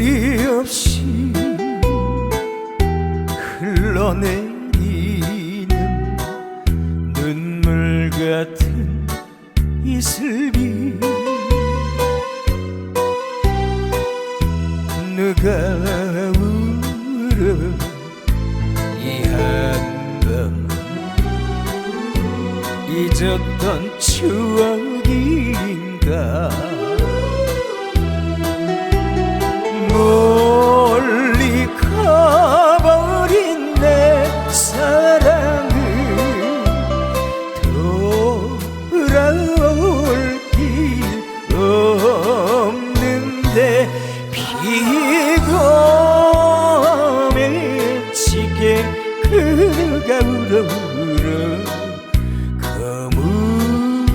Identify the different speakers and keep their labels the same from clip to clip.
Speaker 1: 소리 없이 흘러내리는 눈물 같은 이슬비. 누가 울어 이 한밤 잊었던 추억인가 그가 울어 검은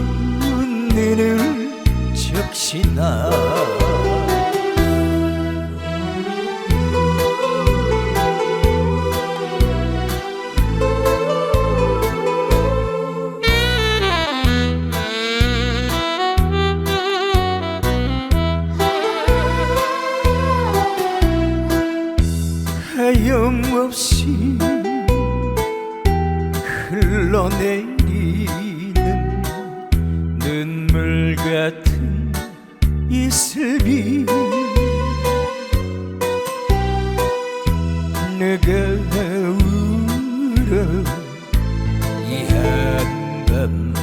Speaker 1: 눈을 적시나. 하염없이 흘러내리는 눈물 같은 이슬비 내가 울어 이 한밤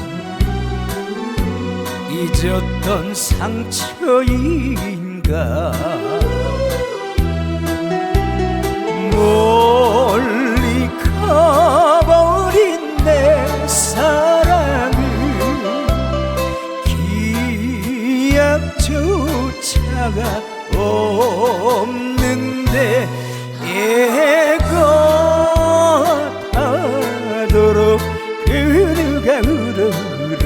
Speaker 1: 잊었던 상처인가 기약조차가 없는데 애가 타도록 그누가 울어 울어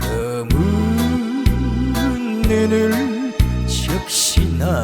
Speaker 1: 검은 눈을 적시나